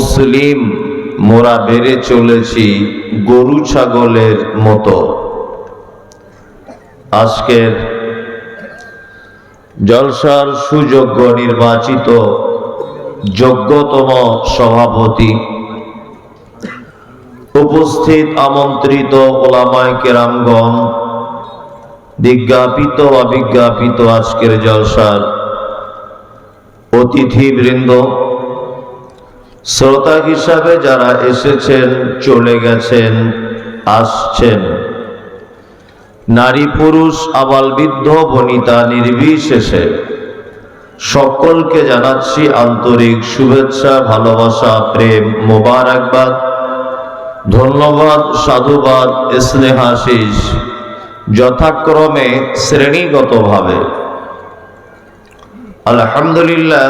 মুসলিম, মোরা বেড়ে চলেছি গরু ছাগলের মতো। আজকের জলসার সুযোগ্য নির্বাচিত যোগ্যতম সভাপতি, উপস্থিত আমন্ত্রিত ওলামায় কেরামগণ, বিজ্ঞাপিত, অবিজ্ঞাপিত আজকের জলসার অতিথিবৃন্দ শ্রোতা হিসাবে যারা এসেছেন, চলে গেছেন, আসছেন। নারী পুরুষ, আবাল বৃদ্ধ, বনিতা নির্বিশেষে। সকলকে জানাচ্ছি আন্তরিক শুভেচ্ছা, ভালোবাসা, প্রেম, মোবারকবাদ। ধন্যবাদ, সাধুবাদ স্নেহাশিস যথাক্রমে শ্রেণীগতভাবে। আলহামদুলিল্লাহ,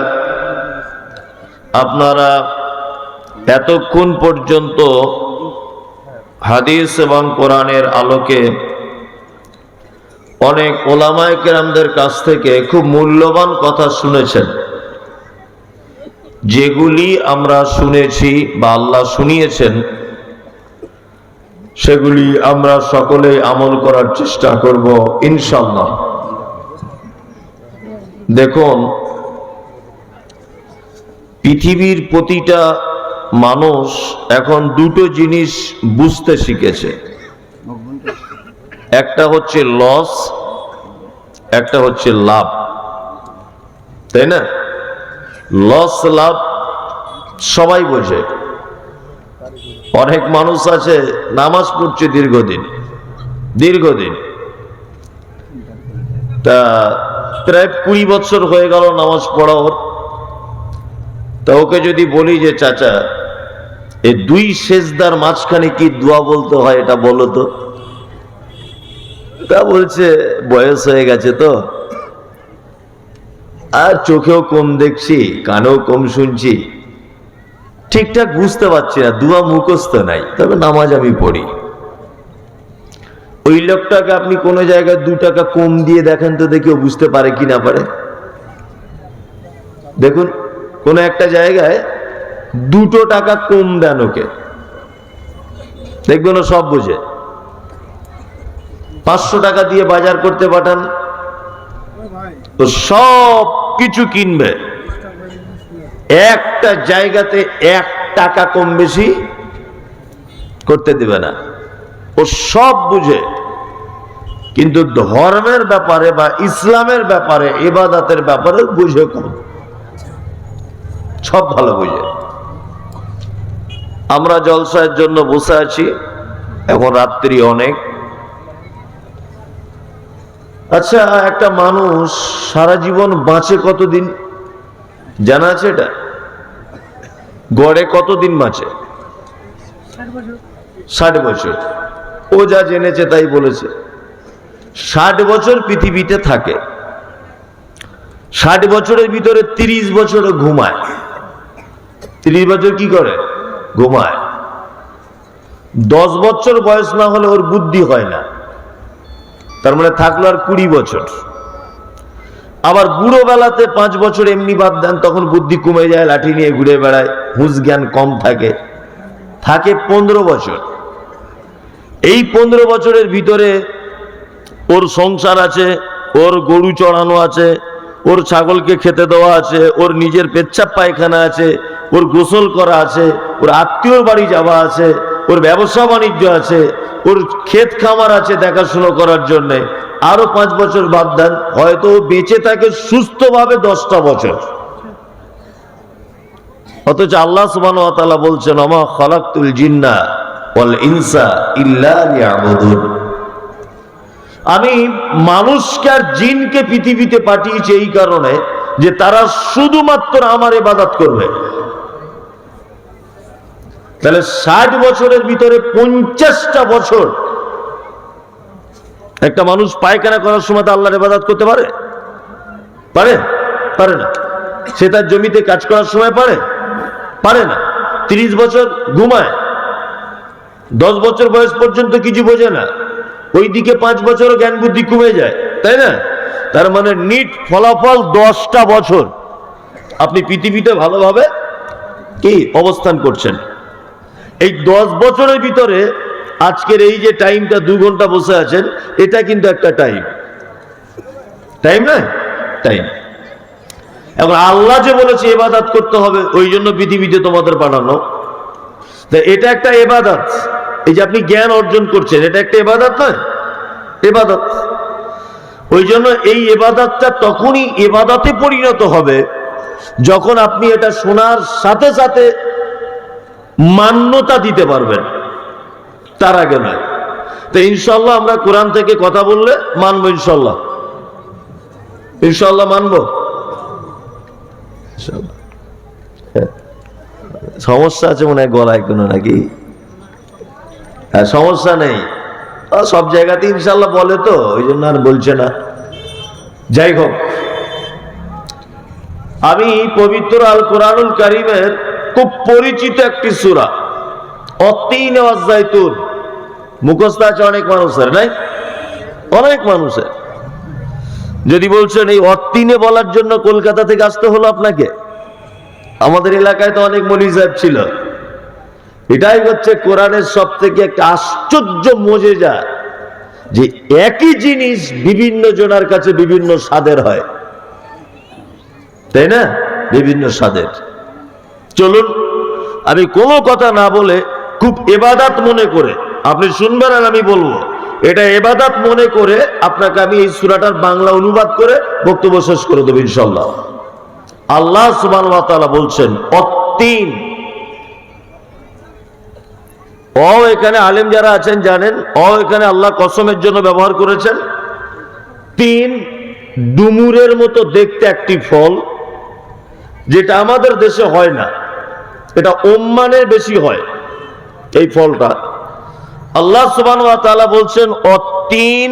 আপনারা এতক্ষণ পর্যন্ত হাদিস এবং কোরআনের আলোকে অনেক ওলামায় কেরামদের কাছ থেকে খুব মূল্যবান কথা শুনেছেন। যেগুলি আমরা শুনেছি বা আল্লাহ শুনিয়েছেন, সেগুলি আমরা সকলে আমল করার চেষ্টা করব ইনশাল্লাহ দেখুন, পৃথিবীর প্রতিটা মানুষ এখন দুটো জিনিস বুঝতে শিখেছে। একটা হচ্ছে লস একটা হচ্ছে লাভ। তাই না? লস লাভ সবাই বোঝে। অনেক মানুষ আছে, নামাজ পড়ছে দীর্ঘদিন। দীর্ঘদিন। তা প্রায় কুড়ি বছর হয়ে গেল নামাজ পড়া ওর তা ওকে যদি বলি যে, চাচা এই দুই শেষদার মাঝখানে কি দোয়া বলতে হয় এটা বলো তো? তা বলছে, বয়স হয়ে গেছে তো। আর চোখেও কম দেখছি, কানেও কম শুনছি। ঠিকঠাক বুঝতে পারছি না, দুয়া মুখস্থ নাই, তবে নামাজ আমি পড়ি। ওই লোকটাকে আপনি কোনো জায়গায় দু টাকা কম দিয়ে দেখেন তো দেখি ও বুঝতে পারে কি না পারে। দেখুন, কোন একটা জায়গায় দুটো টাকা কম দেন ওকে। দেখবেন সব বুঝে। পাঁচশো টাকা দিয়ে বাজার করতে পাঠান, তো সব কিছু কিনবে। একটা জায়গাতে এক টাকা কম বেশি করতে দিবে না। ও সব বুঝে। কিন্তু ধর্মের ব্যাপারে বা ইসলামের ব্যাপারে, এবাদাতের ব্যাপারে বুঝে কম। সব ভালো বুঝে। আমরা জলসায়ের জন্য বসে আছি, এখন রাত্রি অনেক। আচ্ছা একটা মানুষ সারা জীবন বাঁচে কতদিন? জানা আছে এটা? গড়ে কতদিন বাঁচে? ষাট বছর। ও যা জেনেছে তাই বলেছে। ষাট বছর পৃথিবীতে থাকে। ষাট বছরের ভিতরে তিরিশ বছর ঘুমায়। তিরিশ বছর কি করে? ঘুমায়। দশ বছর বয়স না হলে ওর বুদ্ধি হয় না। তার মানে থাকল আর কুড়ি বছর। আবার বুড়ো বেলাতে পাঁচ বছর এমনি বাদ দেন, তখন বুদ্ধি কমে যায়, লাঠি নিয়ে ঘুরে বেড়ায়, হুঁশ জ্ঞান কম থাকে। থাকে পনেরো বছর। এই পনেরো বছরের ভিতরে ওর সংসার আছে, ওর গরু চড়ানো আছে, ওর ছাগলকে খেতে দেওয়া আছে, ওর নিজের পেচ্ছাপ পায়খানা আছে ওর গোসল করা আছে, ওর আত্মীয়র বাড়ি যাওয়া আছে, ওর ব্যবসা বাণিজ্য আছে, ওর ক্ষেত খামার আছে দেখাশুনো করার জন্যে। আরও পাঁচ বছর বাদ দেন, হয়তো বেঁচে থাকে সুস্থভাবে দশটা বছর। অথচ আল্লাহ সুবান বলছেন আমা খলাকুল জিন্না ইনসা ইল্লা আমি মানুষকে আর জিনকে পৃথিবীতে পাঠিয়েছি এই কারণে যে তারা শুধুমাত্র আমার এবাদাত করবে। তাহলে ষাট বছরের ভিতরে পঞ্চাশটা বছর একটা মানুষ পায়খানা করার সময় তো আল্লাহর এবাদাত করতে পারে? পারে? পারে না। সে তার জমিতে কাজ করার সময় পারে? পারে না। তিরিশ বছর ঘুমায়। দশ বছর বয়স পর্যন্ত কিছু বোঝে না। ওইদিকে পাঁচ বছরও জ্ঞান বুদ্ধি কমে যায়, তাই না? তার মানে নিট ফলাফল দশটা বছর। আপনি পৃথিবীতে ভালোভাবে কি অবস্থান করছেন? এই দশ বছরের ভিতরে আজকের এই যে টাইমটা দু ঘণ্টা বসে আছেন, এটা কিন্তু একটা টাইম। টাইম না টাইম। এখন আল্লাহ যে বলেছে এবাদাত করতে হবে, ওই জন্য পৃথিবীতে তোমাদের বানানো। তা এটা একটা এবাদাত এই যে আপনি জ্ঞান অর্জন করছেন, এটা একটা এবাদাত নয়? এবাদত ওই জন্য এই এবাদতটা তখনই এবাদতে পরিণত হবে, যখন আপনি এটা শোনার সাথে সাথে মান্যতা দিতে পারবেন। তার আগে নয়। তো ইনশাল্লাহ আমরা কোরআন থেকে কথা বললে মানবো ইনশাল্লাহ ইনশাল্লাহ মানবো? হ্যাঁ। সমস্যা আছে মনে হয় গলায় কোনো নাকি? হ্যাঁ সমস্যা নেই। সব জায়গাতে ইনশাল্লাহ বলে তো, ওই জন্য আর বলছে না। যাই হোক। আমি পবিত্র আল কোরআনুল কারিমের খুব পরিচিত একটি সুরা। অতীন জাইতুন। মুখস্থ আছে অনেক মানুষের, নাই? অনেক মানুষের। যদি বলছেন এই অতীনে বলার জন্য কলকাতা থেকে আসতে হলো আপনাকে? আমাদের এলাকায় তো অনেক মলি সাহেব ছিল। এটাই হচ্ছে কোরআনের সব থেকে একটা আশ্চর্য মজে যা যে একই জিনিস বিভিন্ন জনের কাছে বিভিন্ন স্বাদের হয়। তাই না? বিভিন্ন স্বাদের। চলুন, আমি কোনো কথা না বলে খুব এবাদাত মনে করে, আপনি শুনবেন আর আমি বলব, এটা এবাদাত মনে করে আপনাকে আমি এই সুরাটার বাংলা অনুবাদ করে বক্তব্য শেষ করে দেবো ইনশাল্লাহ আল্লাহ সুবান বলছেন অতীন অ, এখানে আলেম যারা আছেন জানেন, অ, এখানে আল্লাহ কসমের জন্য ব্যবহার করেছেন। তিন, ডুমুরের মতো দেখতে একটি ফল, যেটা আমাদের দেশে হয় না। এটা ওম্মানের বেশি হয়। এই ফলটা। আল্লাহ সুবান বলছেন অতীন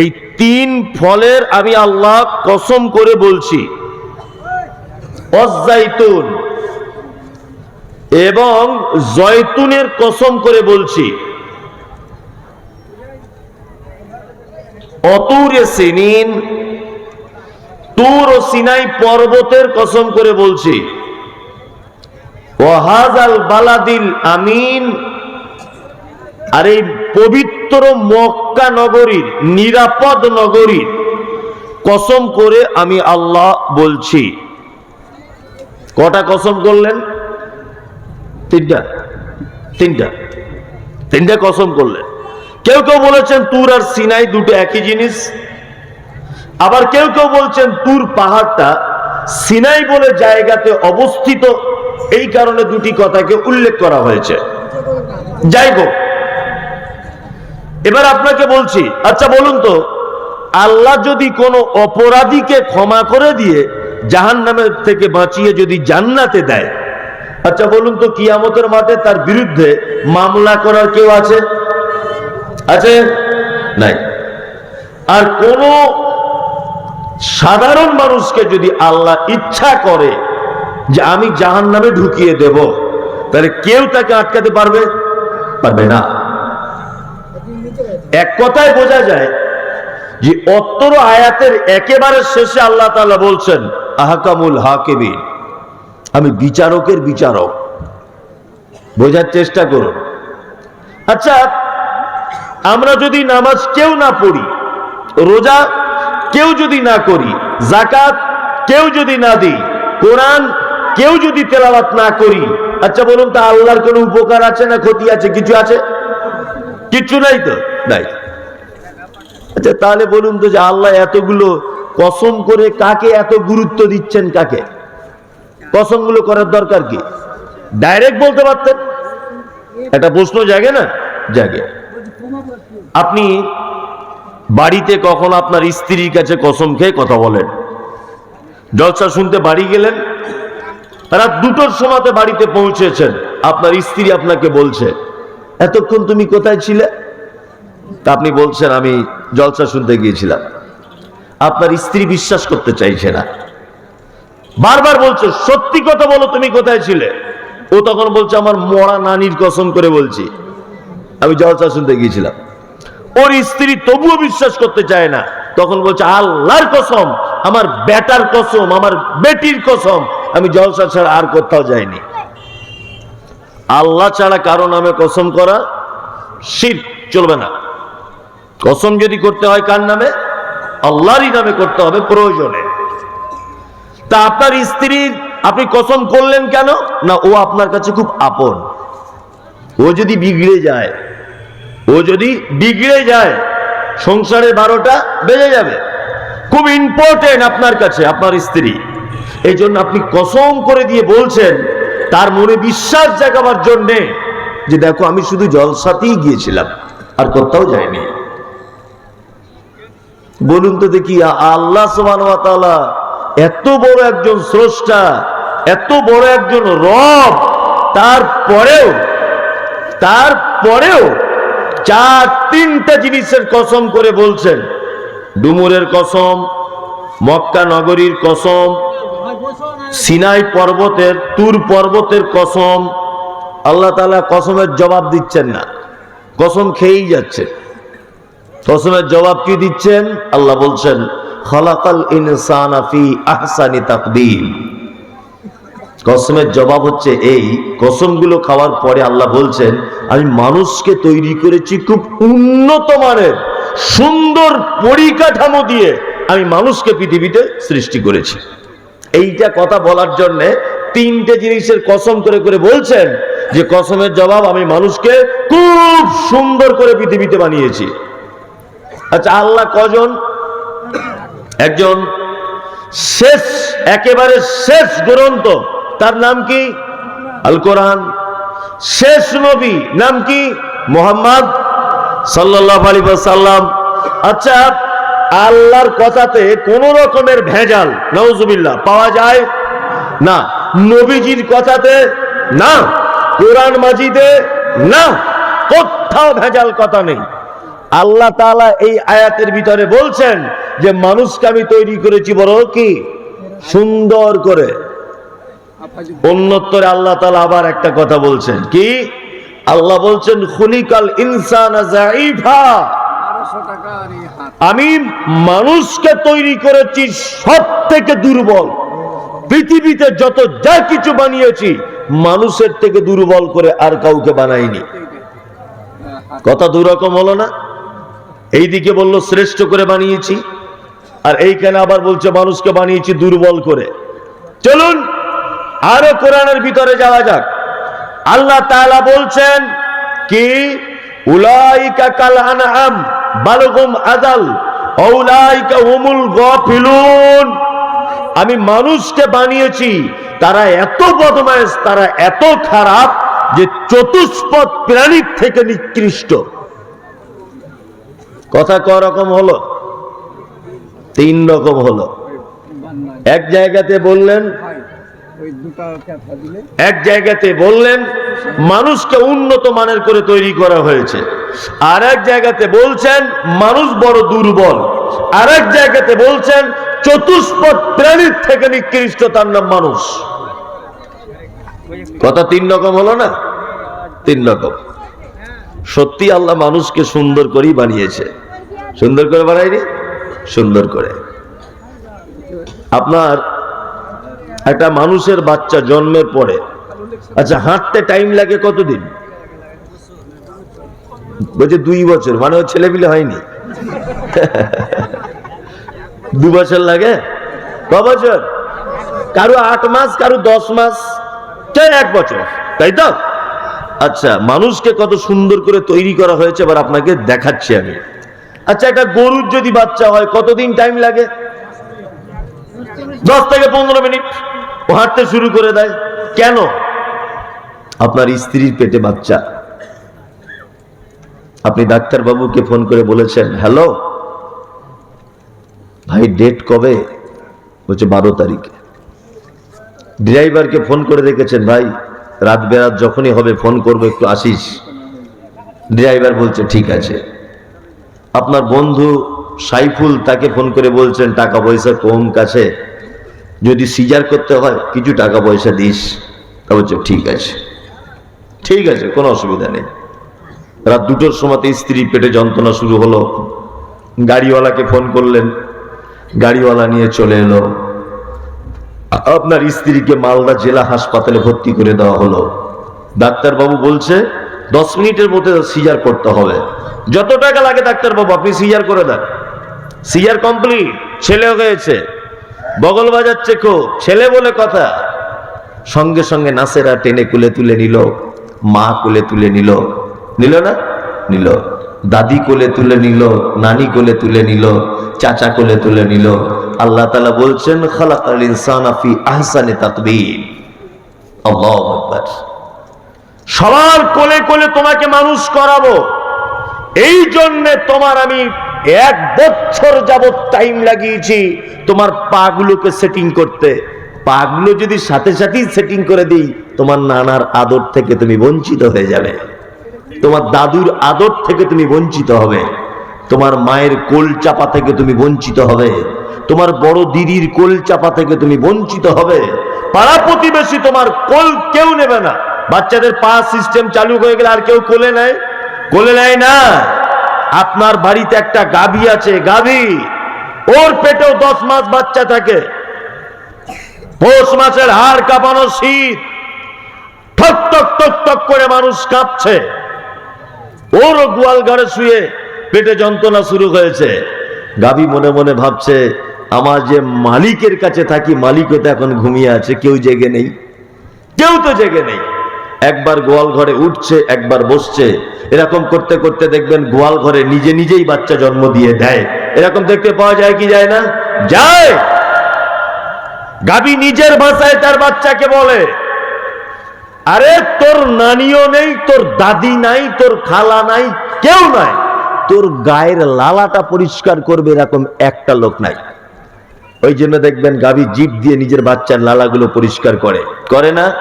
এই তিন ফলের আমি আল্লাহ কসম করে বলছি। অজাইতুন এবং জয়তুনের কসম করে বলছি। অতুরে সিনিন, তুর ও সিনাই পর্বতের কসম করে বলছি। ওয়াহাজাল বালাদিল আমিন। আর এই পবিত্র মক্কা নগরীর, নিরাপদ নগরীর, কসম করে আমি আল্লাহ বলছি। কটা কসম করলেন? তিনটা। তিনটা। তিনটা কসম করলেন। কেউ কেউ বলেছেন তুর আর সিনাই দুটো একই জিনিস। আবার কেউ কেউ বলছেন তুর পাহাড়টা সিনাই বলে জায়গাতে অবস্থিত। এই কারণে দুটি কথাকে উল্লেখ করা হয়েছে। যাই হোক, এবার আপনাকে বলছি আচ্ছা বলুন তো, আল্লাহ যদি কোনো অপরাধীকে ক্ষমা করে দিয়ে জাহান নামের থেকে বাঁচিয়ে যদি জান্নাতে দেয় আচ্ছা বলুন তো কিয়ামতের মাঠে তার বিরুদ্ধে মামলা করার কেউ আছে? আছে? নাই। আর কোন সাধারণ মানুষকে যদি আল্লাহ ইচ্ছা করে যে আমি জাহান নামে ঢুকিয়ে দেব। তাহলে কেউ তাকে আটকাতে পারবে? পারবে না। এক কথায় বোঝা যায় যে অত্তর আয়াতের একেবারে শেষে আল্লাহ তালা বলছেন, আহকামুল হাকিবিন আমি বিচারকের বিচারক। বোঝার চেষ্টা করুন। আচ্ছা আমরা যদি নামাজ কেউ না পড়ি, রোজা কেউ যদি না করি জাকাত কেউ যদি না দিই, কোরআন কেউ যদি তেলাওয়াত না করি আচ্ছা বলুন তা আল্লাহর কোনো উপকার আছে না ক্ষতি আছে? কিছু আছে? কিচ্ছু নাই তো? নাই। আচ্ছা তাহলে বলুন তো যে আল্লাহ এতগুলো কসম করে কাকে এত গুরুত্ব দিচ্ছেন কাকে? কসমগুলো করার দরকার কি? ডাইরেক্ট বলতে পারতেন? একটা প্রশ্ন জাগে না? জাগে। আপনি বাড়িতে কখন আপনার স্ত্রীর কাছে কসম খেয়ে কথা বলেন? জলসা শুনতে বাড়ি গেলেন? রাত দুটোর সময়তে বাড়িতে পৌঁছেছেন। আপনার স্ত্রী আপনাকে বলছে, এতক্ষণ তুমি কোথায় ছিলে? তা আপনি বলছেন, আমি জলসা শুনতে গিয়েছিলাম। আপনার স্ত্রী বিশ্বাস করতে চাইছে না। বারবার বলছে, সত্যি কথা বলো, তুমি কোথায় ছিলে? ও তখন বলছে, আমার মরা নানির কসম করে বলছি, আমি জলসা শুনতে গিয়েছিলাম। ওর স্ত্রী তবুও বিশ্বাস করতে চায় না। তখন বলছে, আল্লাহর কসম, আমার বেটার কসম, আমার বেটির কসম আমি জলসা ছাড়া আর কোথাও যাইনি। আল্লাহ ছাড়া কারও নামে কসম করা শির চলবে না। কসম যদি করতে হয় কার নামে? আল্লাহরই নামে করতে হবে, প্রয়োজনে। তা আপনার স্ত্রীর আপনি কসম করলেন কেন? না, ও আপনার কাছে খুব আপন। ও যদি বিগড়ে যায়, ও যদি বিগড়ে যায় সংসারের বারোটা বেজে যাবে। খুব ইম্পর্টেন্ট আপনার কাছে, আপনার স্ত্রী। এই জন্য আপনি কসম করে দিয়ে বলছেন, তার মনে বিশ্বাস জাগাবার জন্যে যে দেখো, আমি শুধু জলসাতেই গিয়েছিলাম, আর কোথাও যাইনি। বলুন তো দেখি আল্লাহ সুবহান এত বড় একজন স্রষ্টা, এত বড় একজন রব, তারপরেও তারপরেও চার তিনটা জিনিসের কসম করে বলছেন। ডুমুরের কসম, মক্কা নগরীর কসম সিনাই পর্বতের, তুর পর্বতের কসম, আল্লাহ তালা কসমের জবাব দিচ্ছেন না। কসম খেয়েই যাচ্ছে। কসমের জবাব কি দিচ্ছেন? আল্লাহ বলছেন, খলাকাল ইনসানা আহসানি তাকদীম। কসমের জবাব হচ্ছে এই, কসমগুলো খাওয়ার পরে আল্লাহ বলছেন, আমি মানুষকে তৈরি করেছি খুব উন্নত মানের, সুন্দর পরিকাঠামো দিয়ে আমি মানুষকে পৃথিবীতে সৃষ্টি করেছি। এইটা কথা বলার জন্য তিনটে জিনিসের কসম করে করে বলছেন যে কসমের জবাব আমি মানুষকে খুব সুন্দর করে পৃথিবীতে বানিয়েছি। আচ্ছা আল্লাহ কজন? একজন শেষ, একেবারে শেষ গ্রন্থ। তার নাম কি? আল কোরআন। শেষ নবী, নাম কি? মোহাম্মদ সাল্লাহ আলী সাল্লাম আচ্ছা আল্লাহর কথাতে কোন রকমের ভেজাল নওজুবিল্লাহ পাওয়া যায় না। নবীজির কথাতে না, কোরআন মাজিদে না, কোথাও ভেজাল কথা নেই। আল্লাহ তাআলা এই আয়াতের ভিতরে বলছেন যে, মানুষকে আমি তৈরি করেছি বড় কি? সুন্দর করে। অন্যত্তরে আল্লাহ তাআলা আবার একটা কথা বলছেন। কি? আল্লাহ বলছেন, খুলিকাল ইনসান আমি মানুষকে তৈরি করেছি সব থেকে দুর্বল। পৃথিবীতে যত যা কিছু বানিয়েছি, মানুষের থেকে দুর্বল করে আর কাউকে বানাইনি। কথা দুরকম হলো না? এইদিকে বলল, শ্রেষ্ঠ করে বানিয়েছি। আর এইখানে আবার বলছে, মানুষকে বানিয়েছি দুর্বল করে। চলুন, আরও কোরআনের ভিতরে যাওয়া যাক। আল্লাহ তাআলা বলছেন কি? উলাইকা কাল আনআম, বালগুম আমি মানুষকে বানিয়েছি, তারা এত বদমাইশ তারা এত খারাপ যে চতুষ্পদ প্রাণীর থেকে নিকৃষ্ট। কথা ক রকম হলো? তিন রকম হলো। এক জায়গাতে বললেন এক জায়গাতে বললেন, মানুষকে উন্নত মানের করে তৈরি করা হয়েছে। আর এক জায়গাতে বলছেন, মানুষ বড় দুর্বল। আর এক জায়গাতে বলছেন, চতুষ্পদ প্রাণীর থেকে নিকৃষ্ট তার নাম মানুষ। কথা তিন রকম হলো না? তিন রকম। সত্যি আল্লাহ মানুষকে সুন্দর করেই বানিয়েছে। সুন্দর করে বানায়নি? সুন্দর করে। আপনার একটা মানুষের বাচ্চা জন্মের পরে। আচ্ছা হাঁটতে টাইম লাগে কতদিন? বলছে দুই বছর মানে ও ছেলে পিলে হয়নি। দু বছর লাগে? ক বছর? কারও আট মাস, কারও দশ মাস এক বছর? তাই তো? আচ্ছা মানুষকে কত সুন্দর করে তৈরি করা হয়েছে, এবার আপনাকে দেখাচ্ছি আমি। আচ্ছা একটা গরুর যদি বাচ্চা হয়, কতদিন টাইম লাগে? দশ থেকে পনেরো মিনিট। ও হাঁটতে শুরু করে দেয়। কেন? আপনার স্ত্রীর পেটে বাচ্চা। আপনি ডাক্তার বাবুকে ফোন করে বলেছেন, হ্যালো, ভাই ডেট কবে? বলছে, বারো তারিখে। ড্রাইভারকে ফোন করে রেখেছেন ভাই, রাত বেরাত যখনই হবে, ফোন করব, একটু আসিস। ড্রাইভার বলছে, ঠিক আছে। আপনার বন্ধু সাইফুল তাকে ফোন করে বলছেন, টাকা পয়সা কম কাছে। যদি সিজার করতে হয়, কিছু টাকা পয়সা দিস। তা বলছে, ঠিক আছে। ঠিক আছে, কোনো অসুবিধা নেই। রাত দুটোর সময়তে স্ত্রী পেটে যন্ত্রণা শুরু হলো। গাড়িওয়ালাকে ফোন করলেন। গাড়িওয়ালা নিয়ে চলে এলো। আপনার স্ত্রীকে মালদা জেলা হাসপাতালে ভর্তি করে দেওয়া হলো। ডাক্তারবাবু বলছে, দশ মিনিটের মধ্যে সিজার করতে হবে। যত টাকা লাগে ডাক্তারবাবু, আপনি সিজার করে দেন। সিজার কমপ্লিট, ছেলে হয়েছে। বগল বাজাচ্ছে খুব ছেলে বলে কথা। সঙ্গে সঙ্গে নাসেরা টেনে কুলে তুলে নিল, মা কোলে তুলে নিল। নিল না? নিল। দাদি কোলে তুলে নিল, নানি কোলে তুলে নিল, চাচা কোলে তুলে নিল। আল্লাহ তালা বলছেন, খালাকাল ইনসান আফি আহসানে তাকবীর আল্লাহু সবার কোলে কোলে তোমাকে মানুষ করাবো। এই জন্যে তোমার আমি এক বছর যাবত টাইম লাগিয়েছি তোমার পাগুলোকে সেটিং করতে। পাগুলো যদি সাথে সাথেই সেটিং করে দিই, তোমার নানার আদর থেকে তুমি বঞ্চিত হয়ে যাবে। তোমার দাদুর আদর থেকে তুমি বঞ্চিত হবে। তোমার মায়ের কোল চাপা থেকে তুমি বঞ্চিত হবে। তোমার বড় দিদির কোল চাপা থেকে তুমি বঞ্চিত হবে। পাড়া প্রতিবেশী তোমার কোল কেউ নেবে না। বাচ্চাদের পা সিস্টেম চালু হয়ে গেলে আর কেউ কোলে নেয়? কোলে নেয় না। আপনার বাড়িতে একটা গাভী আছে, গাভী। ওর পেটেও দশ মাস বাচ্চা থাকে। পৌষ মাসের হাড় কাঁপানো শীত। ঠক টক টক টক করে মানুষ কাঁপছে। ওরও গোয়াল ঘরে শুয়ে পেটে যন্ত্রণা শুরু হয়েছে। গাভী মনে মনে ভাবছে, আমার যে মালিকের কাছে থাকি, মালিকও তো এখন ঘুমিয়ে আছে, কেউ জেগে নেই। কেউ তো জেগে নেই। একবার গোয়াল ঘরে উঠছে, একবার বসছে। এরকম করতে করতে দেখবেন গোয়াল ঘরে নিজে নিজেই বাচ্চা জন্ম দিয়ে দেয়। এরকম দেখতে পাওয়া যায় কি যায় না? যায়! গাবি নিজের ভাষায় তার বাচ্চাকে বলে, আরে, তোর নানিও নেই, তোর দাদি নাই, তোর খালা নাই, কেউ নাই। তোর গায়ের লালাটা পরিষ্কার করবে এরকম একটা লোক নাই। ওই জন্য দেখবেন গাভী জিপ দিয়ে নিজের বাচ্চার লালাগুলো পরিষ্কার করে। করে না?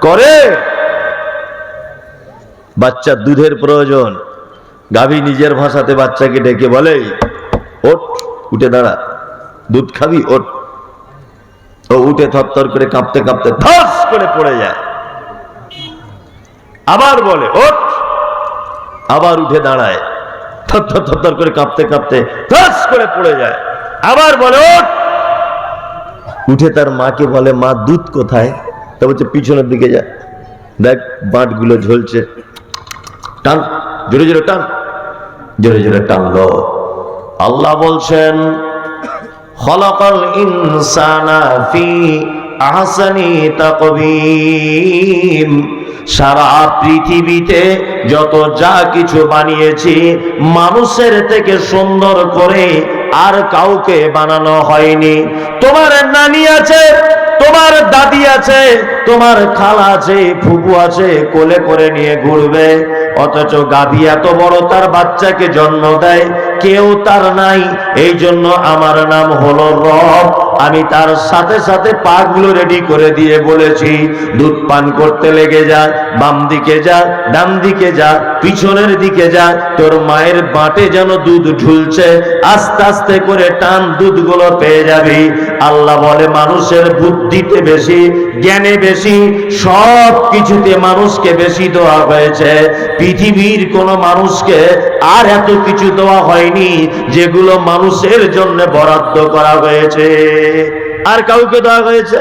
করে! বাচ্চার দুধের প্রয়োজন। গাভী নিজের ভাষাতে বাচ্চাকে ডেকে বলে, ওঠ, উঠে দাঁড়া। দুধ খাবি? ওঠ। ও উঠে থরথর করে কাঁপতে কাঁপতে ধস করে পড়ে যায়। আবার বলে, ওঠ। আবার উঠে দাঁড়ায়। থরথর থরথর করে কাঁপতে কাঁপতে ধস করে পড়ে যায়। আবার বলে, ওঠ। উঠে তার মাকে বলে, মা, দুধ কোথায়? তা বলছে, পিছনের দিকে যা। দেখ, বাঁটগুলো ঝলছে। টান, জোরে জোরে টান, জোরে জোরে টানলো আল্লাহ বলছেন, খলাকাল ইনসানা ফি আহসানি তাকবীম। সারা পৃথিবীতে যত যা কিছু বানিয়েছি, মানুষের থেকে সুন্দর করে আর কাউকে বানানো হয়নি। তোমার নানি আছে, তোমার দাদি আছে, তোমার খালা আছে, ফুপু আছে, কোলে করে নিয়ে ঘুরবে। অথচ গাভী এত বড়, তার বাচ্চাকে জন্ম দেয়, কেউ তার নাই। এই জন্য আমার নাম হলো রব। আমি তার সাথে সাথে পাগুলো রেডি করে দিয়ে বলেছি, দুধ পান করতে লেগে যা, বাম দিকে যা, ডান দিকে যা, পিছনের দিকে যা, তোর মায়ের বাটে যেন দুধ ঝুলছে, আস্তে আস্তে করে টান দুধগুলো পেয়ে যাবি। আল্লাহ বলে, মানুষের বুদ্ধিতে বেশি, জ্ঞানে বেশি সব কিছুতে মানুষকে বেশি দেওয়া হয়েছে। পৃথিবীর কোন মানুষকে আর এত কিছু দেওয়া হয়নি যেগুলো মানুষের জন্য বরাদ্দ করা হয়েছে। আর কাউকে দেওয়া হয়েছে?